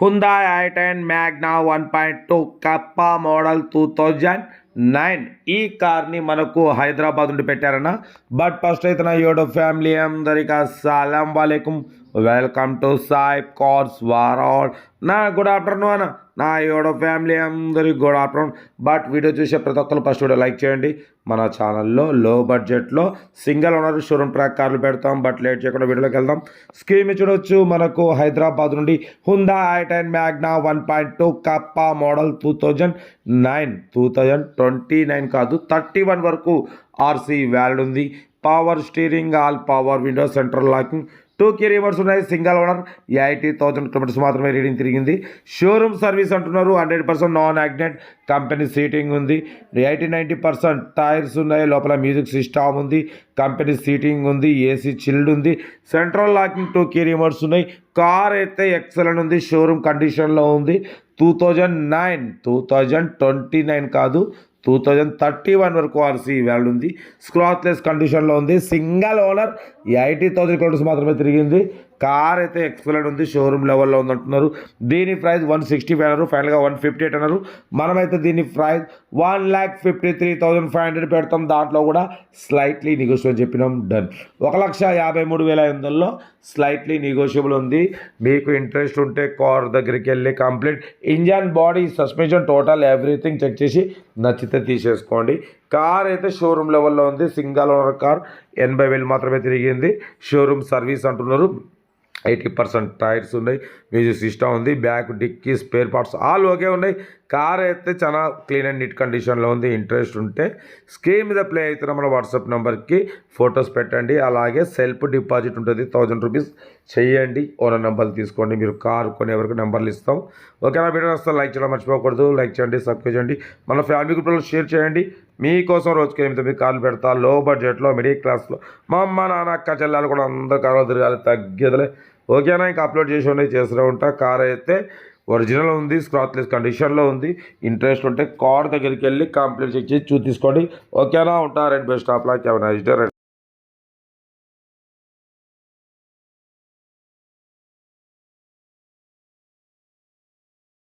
Hyundai i ten magna one point two kappa model two thousand nine ఈ కార్ని మనకు హైదరాబాద్ నుండి పెట్టారన్న. బట్ ఫస్ట్ అయితే నా యోడో ఫ్యామిలీ అందరికీ అస్సలం వాలేకుం. వెల్కమ్ టు సాయి కార్స్ వారాల్ నా గుడ్ ఆఫ్టర్నూన్ అన్న. నా యోడో ఫ్యామిలీ అందరికి గుడ్ ఆఫ్టర్నూన్ బట్ వీడియో చూసే ప్రతి ఒక్కరు ఫస్ట్ వీడియో లైక్ చేయండి. మన ఛానల్లో లో బడ్జెట్లో సింగిల్ ఓనర్ షోరూమ్ ట్రాక్ కార్లు పెడతాం. బట్ లేట్ చేయకుండా వీడియోలోకి వెళ్దాం. స్క్రీన్ చూడొచ్చు. మనకు హైదరాబాద్ నుండి Hyundai i magna one point two kappa model two thousand nine two thousand twenty nine కాదు థర్టీ వన్ వరకు ఆర్సీ వ్యాలిడ్ ఉంది. Power steering all power window central locking two key reverse ఉన్నాయి single owner. Eighty thousand kilometres మాత్రమే reading తిరిగింది. Showroom service అంటున్నారు hundred percent non యాగ్నెట్ company seating ఉంది. Eighty ninety percent tyres ఉన్నాయి. లోపల మ్యూజిక్ సిస్టమ్ ఉంది. కంపెనీ సీటింగ్ ఉంది. ఏసీ చిల్డ్ ఉంది. Central locking two key remotes ఉన్నాయి. కార్ అయితే ఎక్సలెంట్ ఉంది. షోరూమ్ కండిషన్లో ఉంది. Two thousand nine two thousand twenty nine కాదు. టూ థౌజండ్ థర్టీ వన్ వరకు ఆర్సీ వ్యాల్యూ ఉంది. స్క్రాత్లెస్ కండిషన్లో ఉంది. Single owner eighty thousand kilometres మాత్రమే తిరిగింది. కార్ అయితే ఎక్స్పెలెంట్ ఉంది. షోరూమ్ లెవెల్లో ఉంది అంటున్నారు దీని ప్రైస్ వన్ సిక్స్టీ ఫైవ్ అన్నారు. ఫైనల్గా వన్ ఫిఫ్టీ ఎయిట్ అన్నారు. మనమైతే దీని price one lakh fifty three thousand five hundred పెడతాం. దాంట్లో కూడా స్లైట్లీ నెగోషియబుల్ చెప్పినాం. డన్ ఒక లక్ష యాభై మూడు వేల ఐదు వందల్లో స్లైట్లీ నెగోషియబుల్ ఉంది. మీకు ఇంట్రెస్ట్ ఉంటే కార్ దగ్గరికి వెళ్ళి complete engine body suspension total everything check చేసి నచ్చితే తీసేసుకోండి. కార్ అయితే షోరూమ్ లెవెల్లో ఉంది. Single owner car. ఎనభై వేలు మాత్రమే తిరిగింది. షోరూమ్ సర్వీస్ అంటున్నారు. ఎయిటీ పర్సెంట్ టైర్స్ ఉన్నాయి. మ్యూజిక్ సిస్టమ్ ఉంది. Back dickey spare parts all okay ఉన్నాయి. కార్ అయితే చాలా క్లీన్ అండ్ నీట్ కండిషన్లో ఉంది. ఇంట్రెస్ట్ ఉంటే స్క్రీన్ మీద ప్లే అవుతున్న మన వాట్సాప్ నెంబర్కి ఫొటోస్ పెట్టండి. అలాగే సెల్ఫ్ డిపాజిట్ ఉంటుంది. థౌజండ్ రూపీస్ చేయండి. ఓనర్ నెంబర్ తీసుకోండి. మీరు కార్ కొనే వరకు నెంబర్లు ఇస్తాం. ఓకేనా? వీడియో వస్తే లైక్ చేయడం మర్చిపోకూడదు. లైక్ చేయండి సబ్స్క్రైబ్ చేయండి. మన ఫ్యామిలీ గ్రూప్లో షేర్ చేయండి. మీకోసం రోజుకి ఎనిమిది తొమ్మిది కార్లు పెడతా. లో బడ్జెట్లో మిడిల్ క్లాస్లో. మా అమ్మ నాన్న అక్క చెల్లెలు కూడా అందరు కారు తిరగాలి. తగ్గేదలే. ఓకేనా? ఇంకా అప్లోడ్ చేసి ఉన్నాయి. చేస్తూనే ఉంటా. కార్ అయితే ఒరిజినల్ ఉంది స్క్రాత్లెస్ కండిషన్లో ఉంది. ఇంట్రెస్ట్ ఉంటే కార్ దగ్గరికి వెళ్ళి కంప్లీట్ చెక్ చేసి చూ తీసుకోండి. ఓకేనా? ఉంటా రెడ్ బెస్ట్ లాక్. కెవెన్